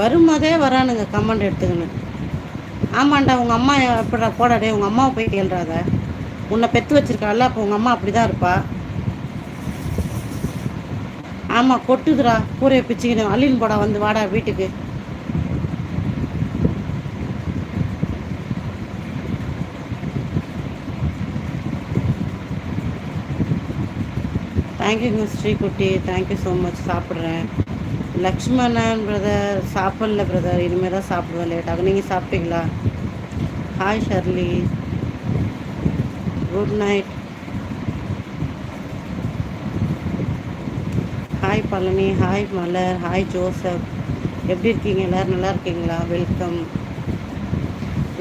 வரும்போதே வரானுங்க கமெண்ட் எடுத்துக்கின்னு. ஆமாண்டா உங்கள் அம்மா எப்படா போடாடே உங்கள் அம்மாவை போய் கேள்றாத. உன்னை பெற்று வச்சுருக்காள் அப்போ உங்கள் அம்மா அப்படி தான் இருப்பா. ஆமாம் கொட்டுதுடா கூரையை பிச்சுக்கின்னு. அள்ளின்னு போடா வந்து வாடா வீட்டுக்கு. தேங்க்யூங்க ஸ்ரீகுட்டி. தேங்க்யூ ஸோ மச் சாப்பிட்றேன். லக்ஷ்மணன் பிரதர் சாப்பிடல பிரதர் இனிமேல் தான் சாப்பிடுவேன் லேட்டாகும் நீங்கள் சாப்பிட்டீங்களா? Hi Shirley good night hi Palani. Hi Malar. Hi Joseph. எப்படி இருக்கீங்க? எல்லோரும் நல்லா இருக்கீங்களா? வெல்கம்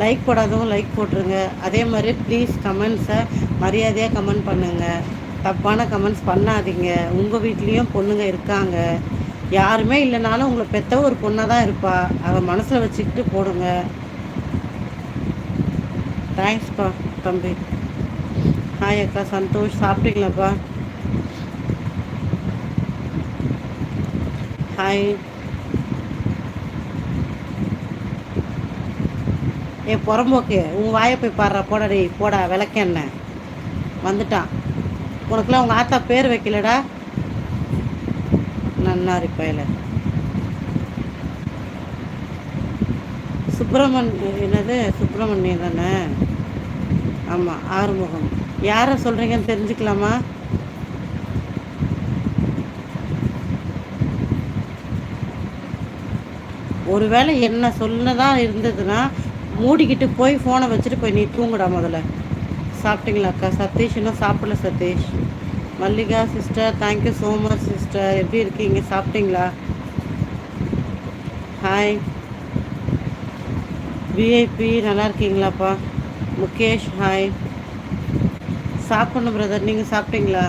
லைக் போடாதவங்க லைக் போட்டுருங்க. அதே மாதிரி ப்ளீஸ் கமெண்ட்ஸை மரியாதையாக கமெண்ட் பண்ணுங்கள் தப்பான கமெண்ட்ஸ் பண்ணாதீங்க. உங்கள் வீட்லேயும் பொண்ணுங்க இருக்காங்க. யாருமே இல்லைனாலும் உங்களை பெற்ற ஒரு பொண்ணாக தான் இருப்பா. அவள் மனசில் வச்சுக்கிட்டு போடுங்க. தேங்க்ஸ்ப்பா தம்பி. ஹாய் அக்கா சந்தோஷ் சாப்பிட்டீங்களாப்பா? ஹாய் ஏ புறம்போக்கு உன் வாயை போய் பாடுறா போடா டேய் போடா விளக்கெண்ண வந்துட்டான். உனக்குலாம் உங்கள் ஆத்தா பேர் வைக்கலடா. நல்லா இருப்பாயில் சுப்பிரமண் என்னது? சுப்பிரமணியம் தானே? ஆமாம் ஆறுமுகம். யாரை சொல்கிறீங்கன்னு தெரிஞ்சுக்கலாமா? ஒருவேளை என்ன சொல்லதான் இருந்ததுன்னா மூடிக்கிட்டு போய் ஃபோனை வச்சுட்டு போய் நீ தூங்குடா முதல்ல. சாப்பிட்டீங்களா அக்கா சதீஷ் இன்னும் சாப்பிடல Sathish. Mallika sister thank you so much sister எப்படி இருக்கீங்க? சாப்பிட்டீங்களா? ஹாய் விஐபி நல்லா இருக்கீங்களாப்பா? முகேஷ் ஹாய் சாப்பிடணும் பிரதர் நீங்கள் சாப்பிட்டீங்களா?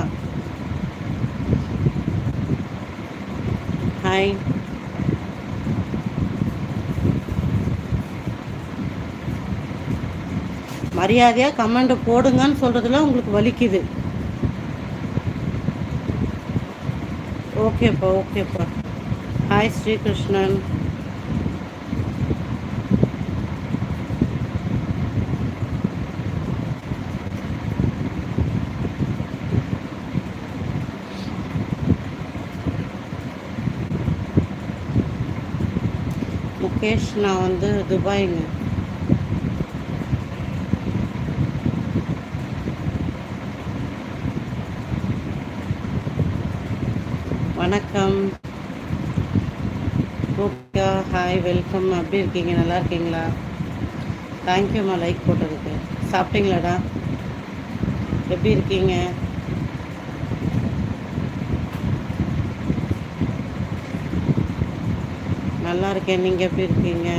ஹாய் மரியாதையாக கமெண்ட் போடுங்கன்னு சொல்கிறதுல உங்களுக்கு வலிக்குது. ஓகேப்பா ஓகேப்பா. ஹாய் ஸ்ரீகிருஷ்ணன். முகேஷ் நான் வந்து துபாய்ங்க. வணக்கம். ஓகே ஹாய் வெல்கம் எப்படி இருக்கீங்க? நல்லா இருக்கீங்களா? தேங்க்யூம்மா லைக் போட்டதுக்கு. சாப்பிட்டீங்களாடா? எப்படி இருக்கீங்க? நல்லா இருக்கேன். நீங்கள் எப்படி இருக்கீங்க?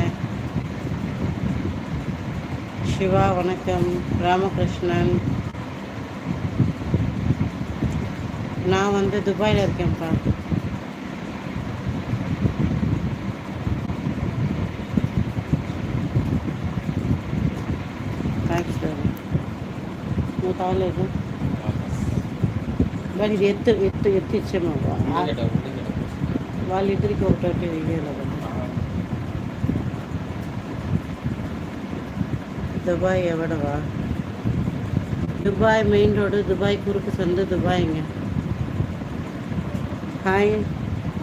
சிவா வணக்கம். ராமகிருஷ்ணன். நான் வந்து துபாயில் இருக்கேன்ப்பா. నువ్వు తాగలేదు మరి ఇది ఎత్తు ఎత్తు ఎత్తు ఇచ్చాము వాళ్ళిద్దరికి ఒకటి ఇవ్వాలి துபாய் எவ்வளவா? துபாய் மெயின் ரோடு துபாய் குறுக்கு சந்து துபாய்ங்க. ஹாய்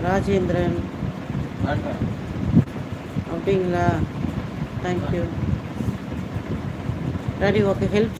ராஜேந்திரன் அப்படிங்களா? Thank you daddy okay help